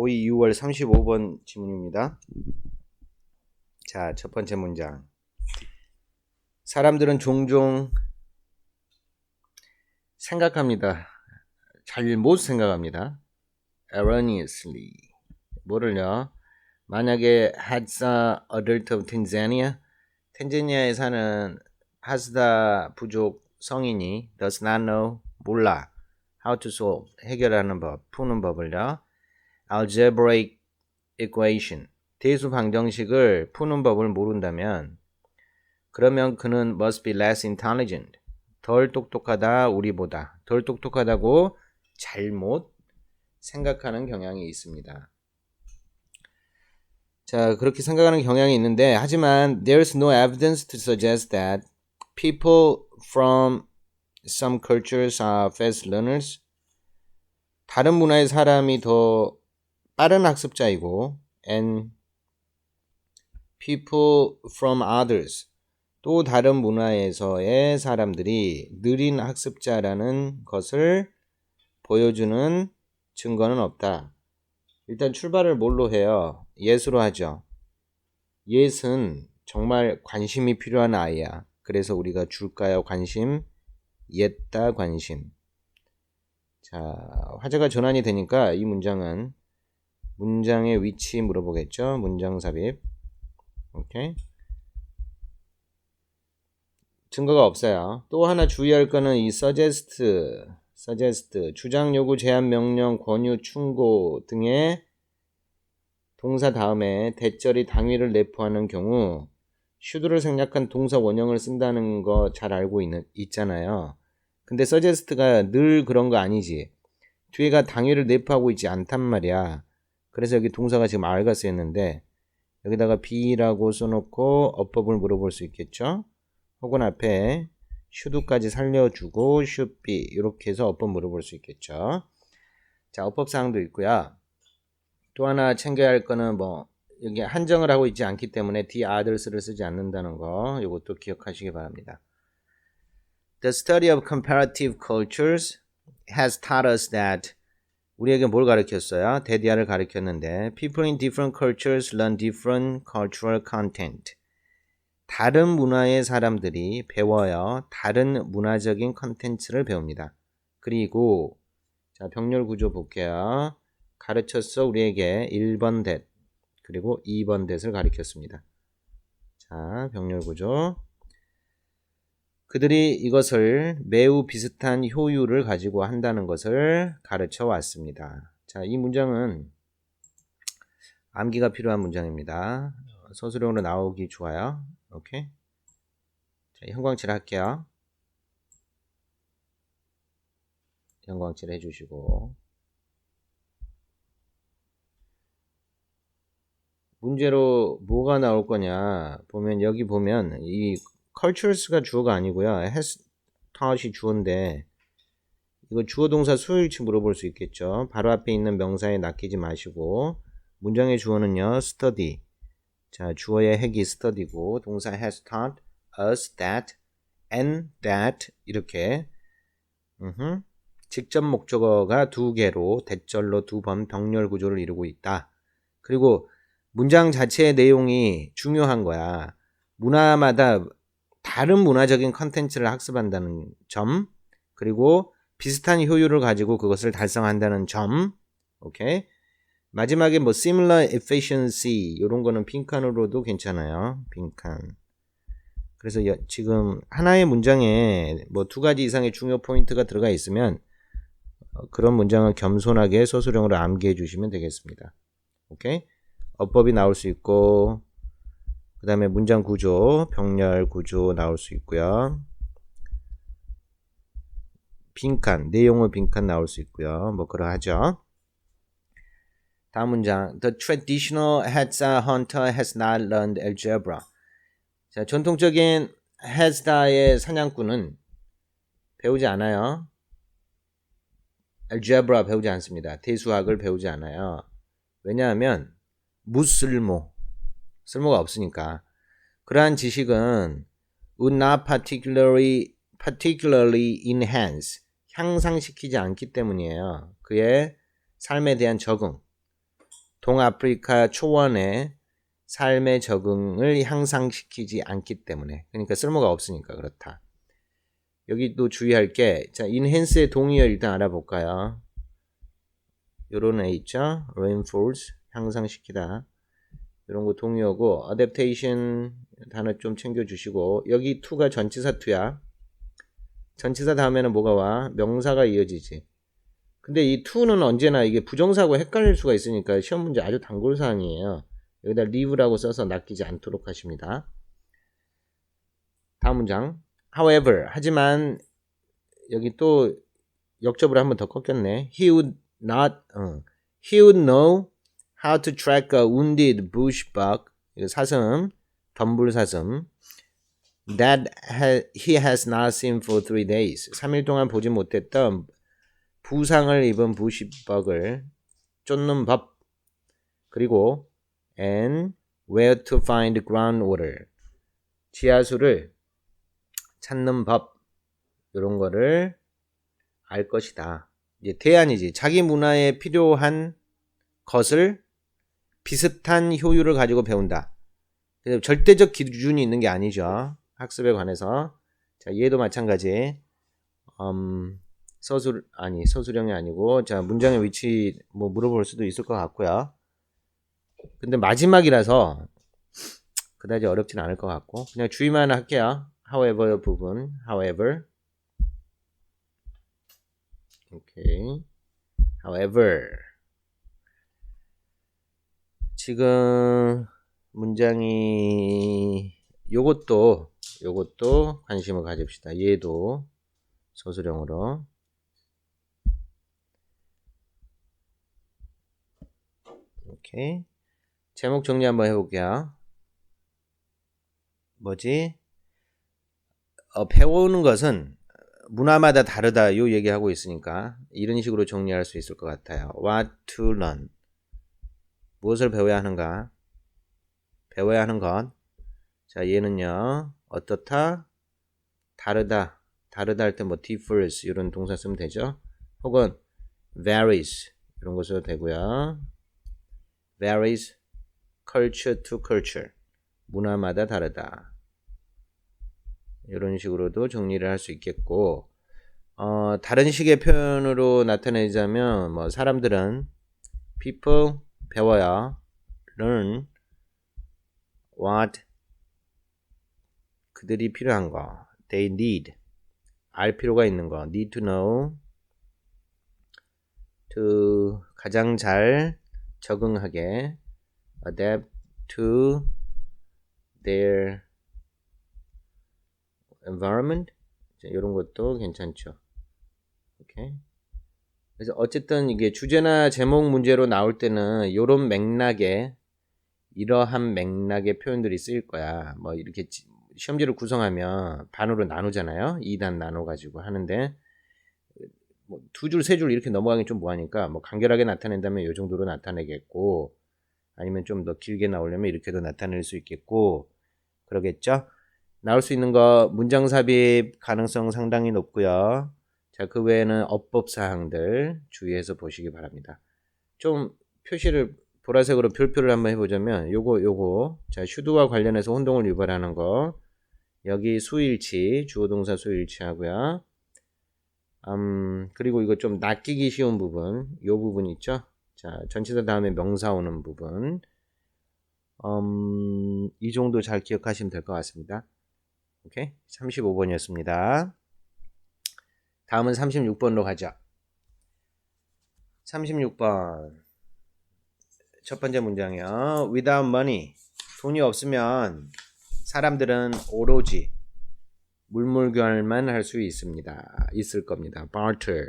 고2 6월 35번 지문입니다. 자, 첫 번째 문장. 사람들은 종종 생각합니다. 잘 못 생각합니다. erroneously. 뭐를요? 만약에 hadsa adult of Tanzania, 텐자니아에 사는 하스다 부족 성인이 does not know, 몰라. how to solve, 해결하는 법, 푸는 법을요. Algebraic equation, 대수 방정식을 푸는 법을 모른다면 그러면 그는 must be less intelligent, 덜 똑똑하다 우리보다 덜 똑똑하다고 잘못 생각하는 경향이 있습니다. 자, 그렇게 생각하는 경향이 있는데 하지만 there's no evidence to suggest that people from some cultures are fast learners. 다른 문화의 사람이 더 빠른 학습자이고 and people from others 또 다른 문화에서의 사람들이 느린 학습자라는 것을 보여주는 증거는 없다. 일단 출발을 뭘로 해요? 예수로 하죠. 예은 정말 관심이 필요한 아이야. 그래서 우리가 줄까요? 관심? 옛다 관심. 자, 화제가 전환이 되니까 이 문장은 문장의 위치 물어보겠죠? 문장 삽입. 오케이. 증거가 없어요. 또 하나 주의할 거는 이 suggest, suggest, 주장, 요구, 제안, 명령, 권유, 충고 등의 동사 다음에 대절이 당위를 내포하는 경우 should를 생략한 동사 원형을 쓴다는 거 잘 알고 있는, 있잖아요. 근데 suggest가 늘 그런 거 아니지. 뒤에가 당위를 내포하고 있지 않단 말이야. 그래서 여기 동사가 지금 R가 쓰였는데 여기다가 B라고 써놓고 어법을 물어볼 수 있겠죠. 혹은 앞에 should까지 살려주고 be 이렇게 해서 어법 물어볼 수 있겠죠. 자, 어법사항도 있고요. 또 하나 챙겨야 할 거는 뭐 여기 한정을 하고 있지 않기 때문에 the others를 쓰지 않는다는 거 이것도 기억하시기 바랍니다. The study of comparative cultures has taught us that 우리에게 뭘 가르쳤어요? 대디아를 가르쳤는데 people in different cultures learn different cultural content. 다른 문화의 사람들이 배워요. 다른 문화적인 컨텐츠를 배웁니다. 그리고 자 병렬 구조 볼게요. 가르쳤어 우리에게 1번 대 그리고 2번 대를 가르쳤습니다. 자 병렬 구조 그들이 이것을 매우 비슷한 효율을 가지고 한다는 것을 가르쳐 왔습니다. 자, 이 문장은 암기가 필요한 문장입니다. 서술형으로 나오기 좋아요. 오케이. 자, 형광칠 할게요. 형광칠 해주시고. 문제로 뭐가 나올 거냐 보면 여기 보면 이 cultures가 주어가 아니고요. has taught이 주어인데 이거 주어 동사 수요일치 물어볼 수 있겠죠. 바로 앞에 있는 명사에 낚이지 마시고 문장의 주어는요. study. 자, 주어의 핵이 study고 동사 has taught us that and that 이렇게 으흠. 직접 목적어가 두 개로 대절로 두 번 병렬 구조를 이루고 있다. 그리고 문장 자체의 내용이 중요한 거야. 문화마다 다른 문화적인 컨텐츠를 학습한다는 점, 그리고 비슷한 효율을 가지고 그것을 달성한다는 점, 오케이. 마지막에 뭐 similar efficiency 이런 거는 빈칸으로도 괜찮아요. 빈칸. 그래서 여, 지금 하나의 문장에 뭐 두 가지 이상의 중요 포인트가 들어가 있으면 어, 그런 문장을 겸손하게 서술형으로 암기해 주시면 되겠습니다. 오케이. 어법이 나올 수 있고 그 다음에 문장 구조, 병렬 구조 나올 수 있고요. 빈칸, 내용의 빈칸 나올 수 있고요. 뭐 그러하죠. 다음 문장. The traditional Hadza hunter has not learned algebra. 자, 전통적인 헤즈다의 사냥꾼은 배우지 않아요. algebra 배우지 않습니다. 대수학을 배우지 않아요. 왜냐하면 무쓸모 쓸모가 없으니까 그러한 지식은 would not particularly particularly enhance 향상시키지 않기 때문이에요. 그의 삶에 대한 적응 동아프리카 초원의 삶의 적응을 향상시키지 않기 때문에 그러니까 쓸모가 없으니까 그렇다. 여기도 주의할 게 자, enhance의 동의어 일단 알아볼까요? 요런 애 있죠? reinforce 향상시키다. 이런 거 동의어고 adaptation 단어 좀 챙겨 주시고 여기 to가 전치사 to야. 전치사 다음에는 뭐가 와? 명사가 이어지지. 근데 이 to는 언제나 이게 부정사고 헷갈릴 수가 있으니까 시험 문제 아주 단골 사항이에요. 여기다 leave라고 써서 낚이지 않도록 하십니다. 다음 문장. However, 하지만 여기 또 역접으로 한번 더 꺾였네. He would not, 어. he would know how to track a wounded bush buck. 이거 사슴, 덤불 사슴. That ha, he has not seen for three days. 3일 동안 보지 못했던 부상을 입은 부시벅을 쫓는 법. 그리고 and where to find groundwater. 지하수를 찾는 법. 이런 거를 알 것이다. 이제 대안이지. 자기 문화에 필요한 것을 비슷한 효율을 가지고 배운다. 절대적 기준이 있는 게 아니죠. 학습에 관해서. 자, 얘도 마찬가지. 음, 서술, 아니, 서술형이 아니고, 자, 문장의 위치 뭐 물어볼 수도 있을 것 같고요. 근데 마지막이라서 그다지 어렵진 않을 것 같고, 그냥 주의만 할게요. however 부분, however. 오케이. however. 지금 문장이 요것도 요것도 관심을 가집시다. 얘도 서술형으로 오케이. 제목 정리 한번 해볼게요. 뭐지? 어, 배우는 것은 문화마다 다르다 요 얘기하고 있으니까 이런 식으로 정리할 수 있을 것 같아요. What to learn. 무엇을 배워야 하는가? 배워야 하는 것. 자, 얘는요. 어떻다? 다르다. 다르다 할 때 뭐 differs 이런 동사 쓰면 되죠. 혹은 varies 이런 거 써도 되고요. varies culture to culture. 문화마다 다르다. 이런 식으로도 정리를 할 수 있겠고, 어, 다른 식의 표현으로 나타내자면, 뭐, 사람들은 people 배워야 learn what 그들이 필요한 거 they need 알 필요가 있는 거 need to know to 가장 잘 적응하게 adapt to their environment 이런 것도 괜찮죠. 오케이. 그래서 어쨌든 이게 주제나 제목 문제로 나올 때는 이런 맥락에 이러한 맥락의 표현들이 쓰일 거야. 뭐 이렇게 시험지를 구성하면 반으로 나누잖아요. 2단 나눠 가지고 하는데 뭐 두 줄, 세 줄 이렇게 넘어가기 좀 뭐하니까 뭐 간결하게 나타낸다면 이 정도로 나타내겠고 아니면 좀 더 길게 나오려면 이렇게도 나타낼 수 있겠고 그러겠죠. 나올 수 있는 거 문장 삽입 가능성 상당히 높고요. 자, 그 외에는 어법 사항들 주의해서 보시기 바랍니다. 좀 표시를 보라색으로 별표를 한번 해보자면 요거 요거 자 슈드와 관련해서 혼동을 유발하는 거 여기 수일치 주어동사 수일치 하고요. 음, 그리고 이거 좀 낚이기 쉬운 부분 요 부분 있죠. 자 전치사 다음에 명사 오는 부분 음, 이 정도 잘 기억하시면 될 것 같습니다. 오케이 35번이었습니다. 다음은 36번으로 가죠. 36번. 첫 번째 문장이요. Without money. 돈이 없으면 사람들은 오로지 물물교환만 할 수 있습니다. 있을 겁니다. barter.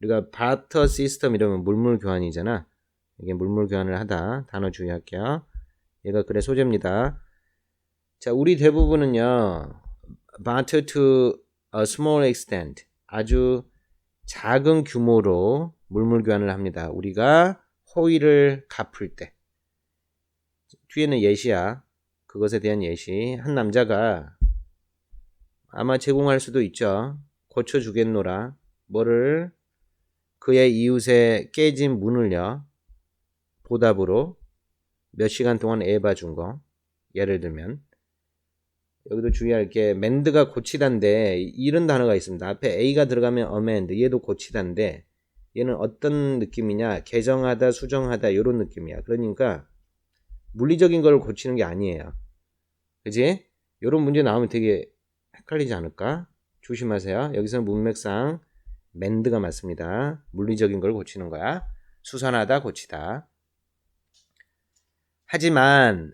우리가 barter 시스템 이러면 물물교환이잖아. 이게 물물교환을 하다. 단어 주의할게요. 얘가 그래 소재입니다. 자, 우리 대부분은요. barter to a small extent. 아주 작은 규모로 물물 교환을 합니다. 우리가 호의를 갚을 때. 뒤에는 예시야. 그것에 대한 예시. 한 남자가 아마 제공할 수도 있죠. 고쳐주겠노라. 뭐를 그의 이웃의 깨진 문을요. 보답으로 몇 시간 동안 애 봐 준 거. 예를 들면 여기도 주의할 게 맨드가 고치다인데 이런 단어가 있습니다. 앞에 A가 들어가면 amend 얘도 고치다인데 얘는 어떤 느낌이냐 개정하다 수정하다 이런 느낌이야. 그러니까 물리적인 걸 고치는 게 아니에요. 그지? 이런 문제 나오면 되게 헷갈리지 않을까? 조심하세요. 여기서는 문맥상 맨드가 맞습니다. 물리적인 걸 고치는 거야. 수선하다 고치다. 하지만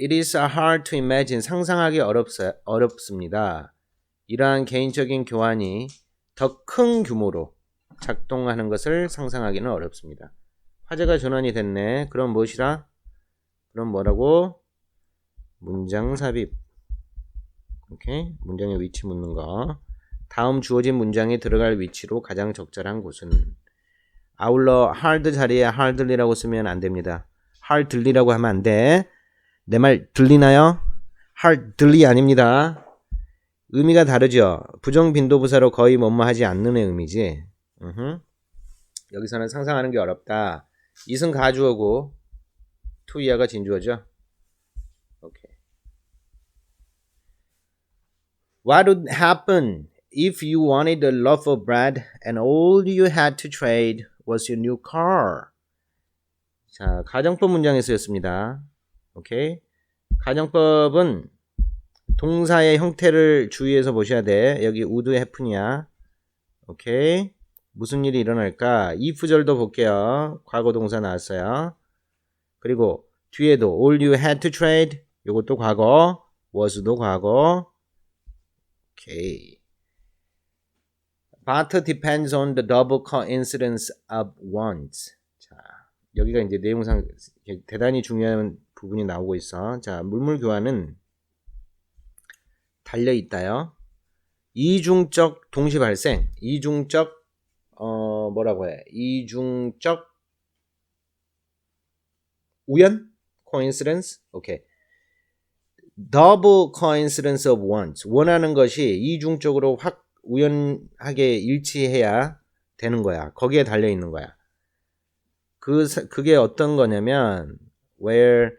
it is hard to imagine 상상하기 어렵사, 어렵습니다. 이러한 개인적인 교환이 더 큰 규모로 작동하는 것을 상상하기는 어렵습니다. 화제가 전환이 됐네. 그럼 무엇이라? 그럼 뭐라고? 문장 삽입. 오케이? 문장의 위치 묻는 거. 다음 주어진 문장에 들어갈 위치로 가장 적절한 곳은 아울러 hard 자리에 hardly라고 쓰면 안 됩니다. hardly라고 하면 안 돼. 내 말 들리나요? hardly 아닙니다. 의미가 다르죠. 부정 빈도부사로 거의 뭐뭐 하지 않는 의미지. 으흠. 여기서는 상상하는 게 어렵다. 이승 가주어고 투 이하가 진주어죠. 오케이. What would happen if you wanted a loaf of bread and all you had to trade was your new car? 자, 가정법 문장에 쓰였습니다. 오케이. 가정법은 동사의 형태를 주의해서 보셔야 돼. 여기 would happen이야. 오케이. 무슨 일이 일어날까? if절도 볼게요. 과거 동사 나왔어요. 그리고 뒤에도 all you had to trade 요것도 과거 was도 과거 오케이 But depends on the double coincidence of wants 자 여기가 이제 내용상 대단히 중요한 부분이 나오고 있어 자 물물 교환은 달려 있다요 이중적 동시 발생 이중적 어 뭐라고 해 이중적 우연? coincidence? 오케이. double coincidence of wants. 원하는 것이 이중적으로 확 우연하게 일치해야 되는 거야. 거기에 달려 있는 거야. 그 그게 어떤 거냐면 where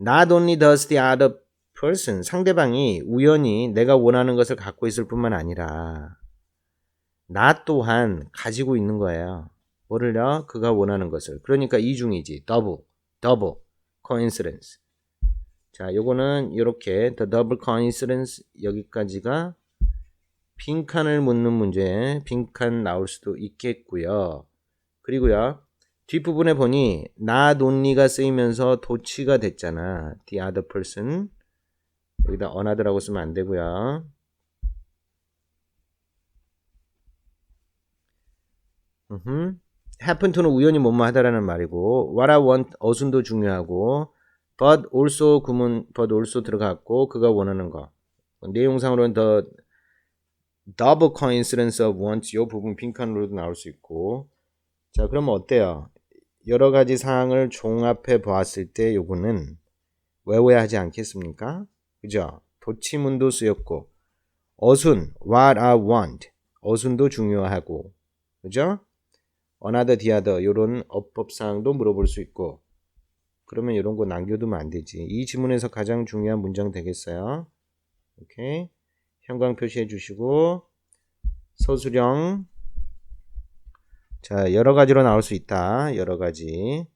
not only does the other person 상대방이 우연히 내가 원하는 것을 갖고 있을 뿐만 아니라 나 또한 가지고 있는 거예요. 뭐를요? 그가 원하는 것을. 그러니까 이중이지. double. double coincidence. 자, 요거는 이렇게 the double coincidence 여기까지가 빈칸을 묻는 문제, 빈칸 나올 수도 있겠고요. 그리고요. 뒷부분에 보니 not only가 쓰이면서 도치가 됐잖아. the other person. 여기다 another라고 쓰면 안 되고요. 으흠. happen to는 우연히 뭐뭐 하다라는 말이고 what I want 어순도 중요하고 but also 구문 but also 들어갔고 그가 원하는 거 내용상으로는 더 double coincidence of wants 요 부분 빈칸으로도 나올 수 있고 자 그러면 어때요 여러 가지 사항을 종합해 보았을 때 요거는 외워야 하지 않겠습니까 그죠 도치문도 쓰였고 어순 what I want 어순도 중요하고 그죠 어나더 디아더 이런 어법 사항도 물어볼 수 있고 그러면 이런 거 남겨두면 안 되지. 이 지문에서 가장 중요한 문장 되겠어요. 오케이. 형광 표시해 주시고 서술형 자 여러 가지로 나올 수 있다. 여러 가지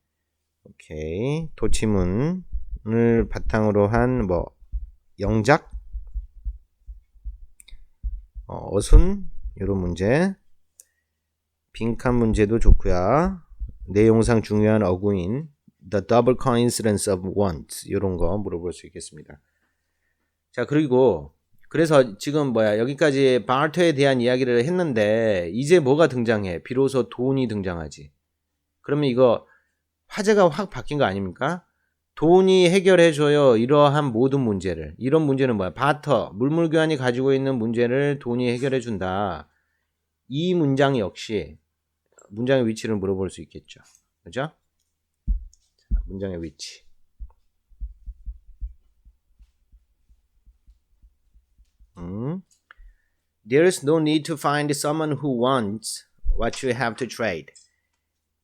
오케이 도치문을 바탕으로 한 뭐 영작 어, 어순 이런 문제 빈칸 문제도 좋고요. 내용상 중요한 어구인 the double coincidence of wants 이런 거 물어볼 수 있겠습니다. 자 그리고 그래서 지금 뭐야 여기까지 바르트에 대한 이야기를 했는데 이제 뭐가 등장해? 비로소 돈이 등장하지. 그러면 이거 화제가 확 바뀐 거 아닙니까? 돈이 해결해 줘요. 이러한 모든 문제를. 이런 문제는 뭐야? 바터, 물물 교환이 가지고 있는 문제를 돈이 해결해 준다. 이 문장 역시 문장의 위치를 물어볼 수 있겠죠. 그죠? 자, 문장의 위치. 음. There is no need to find someone who wants what you have to trade.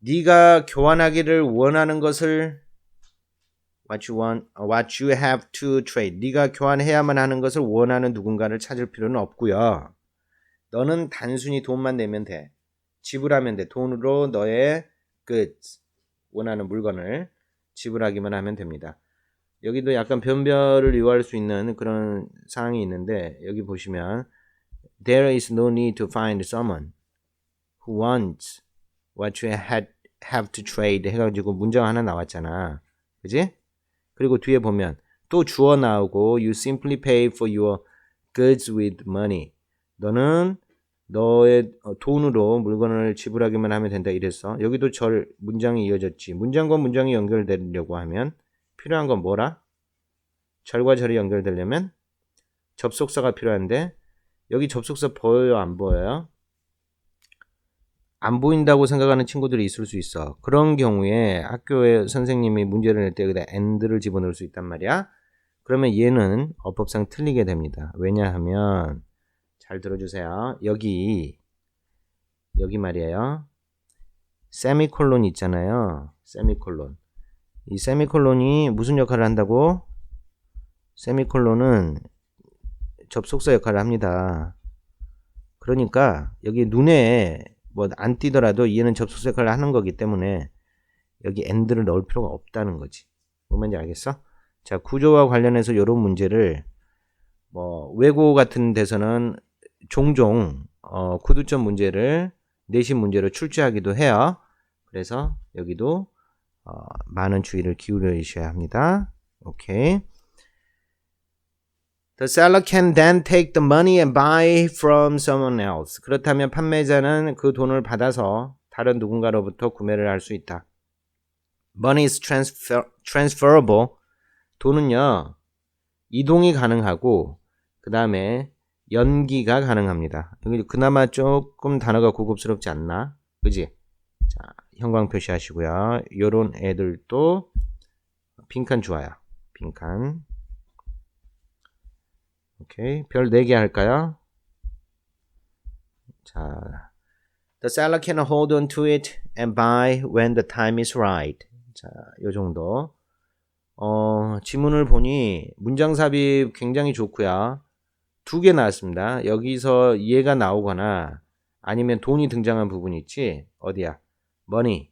네가 교환하기를 원하는 것을 what you want, what you have to trade. 네가 교환해야만 하는 것을 원하는 누군가를 찾을 필요는 없고요. 너는 단순히 돈만 내면 돼. 지불하면 돼. 돈으로 너의 goods, 원하는 물건을 지불하기만 하면 됩니다. 여기도 약간 변별을 요할 수 있는 그런 상황이 있는데 여기 보시면 there is no need to find someone who wants what you had have to trade 해가지고 문장 하나 나왔잖아. 그지? 그리고 뒤에 보면 또 주어 나오고 you simply pay for your goods with money. 너는 너의 어, 돈으로 물건을 지불하기만 하면 된다 이랬어. 여기도 절 문장이 이어졌지. 문장과 문장이 연결되려고 하면 필요한 건 뭐라? 절과 절이 연결되려면 접속사가 필요한데 여기 접속사 보여요 안 보여요? 안 보인다고 생각하는 친구들이 있을 수 있어. 그런 경우에 학교에 선생님이 문제를 낼 때 여기다 and를 집어넣을 수 있단 말이야. 그러면 얘는 어법상 틀리게 됩니다. 왜냐하면 잘 들어주세요. 여기 여기 말이에요. 세미콜론 있잖아요. 세미콜론. 이 세미콜론이 무슨 역할을 한다고? 세미콜론은 접속사 역할을 합니다. 그러니까 여기 눈에 뭐 안 띄더라도 얘는 접속사 역할을 하는 거기 때문에 여기 end를 넣을 필요가 없다는 거지. 뭔 말인지 알겠어? 자, 구조와 관련해서 이런 문제를 뭐 외고 같은 데서는 종종 어, 구두점 문제를 내신 문제로 출제하기도 해요. 그래서 여기도 어, 많은 주의를 기울여 주셔야 합니다. 오케이. The seller can then take the money and buy from someone else. 그렇다면 판매자는 그 돈을 받아서 다른 누군가로부터 구매를 할 수 있다. Money is transfer, transferable. 돈은요, 이동이 가능하고, 그 다음에 연기가 가능합니다. 그나마 조금 단어가 고급스럽지 않나? 그지? 자, 형광 표시하시고요. 요런 애들도 빈칸 좋아요. 빈칸. 오케이. 별 4개 할까요? 자. The seller can hold on to it and buy when the time is right. 자, 요 정도. 어, 지문을 보니 문장 삽입 굉장히 좋고요. 두 개 나왔습니다. 여기서 얘가 나오거나 아니면 돈이 등장한 부분이 있지. 어디야? Money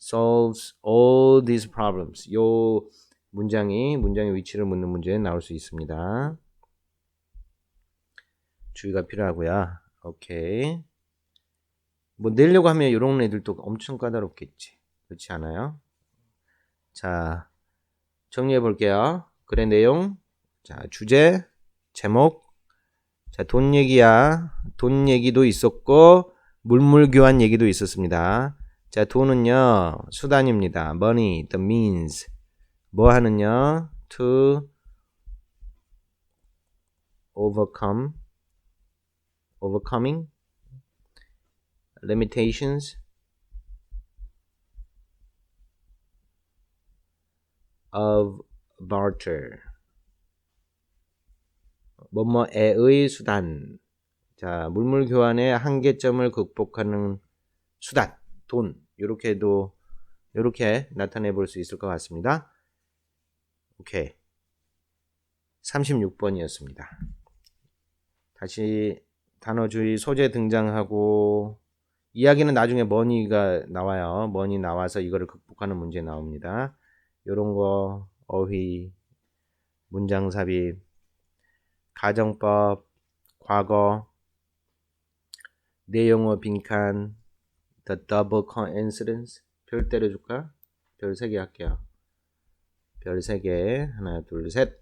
solves all these problems. 요 문장이 문장의 위치를 묻는 문제에 나올 수 있습니다. 주의가 필요하고요. 오케이. 뭐 내려고 하면 이런 애들도 엄청 까다롭겠지. 그렇지 않아요? 자, 정리해 볼게요. 글의 내용. 자, 주제, 제목. 자, 돈 얘기야. 돈 얘기도 있었고 물물 교환 얘기도 있었습니다. 자, 돈은요. 수단입니다. money, the means. 뭐 하는요? to overcome overcoming limitations of barter 뭐뭐에의 수단 자 물물 교환의 한계점을 극복하는 수단 돈 이렇게도 이렇게 나타내 볼 수 있을 것 같습니다. 오케이 36번이었습니다. 다시 단어주의 소재 등장하고 이야기는 나중에 머니가 나와요. 머니 나와서 이거를 극복하는 문제 나옵니다. 요런 거 어휘 문장 삽입 가정법 과거 내용어 빈칸 the double coincidence 별 때려줄까? 별세개 할게요. 별세개 하나 둘 셋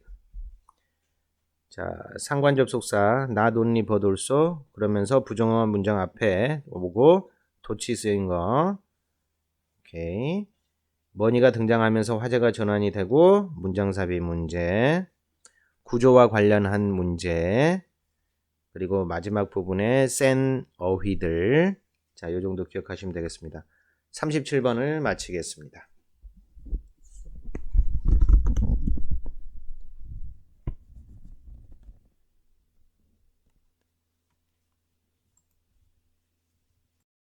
자, 상관 접속사 not only but also 그러면서 부정어한 문장 앞에 오고 도치 쓰인 거. 오케이. 머니가 등장하면서 화제가 전환이 되고 문장 삽입 문제, 구조와 관련한 문제, 그리고 마지막 부분에 센 어휘들. 자, 요 정도 기억하시면 되겠습니다. 37번을 마치겠습니다.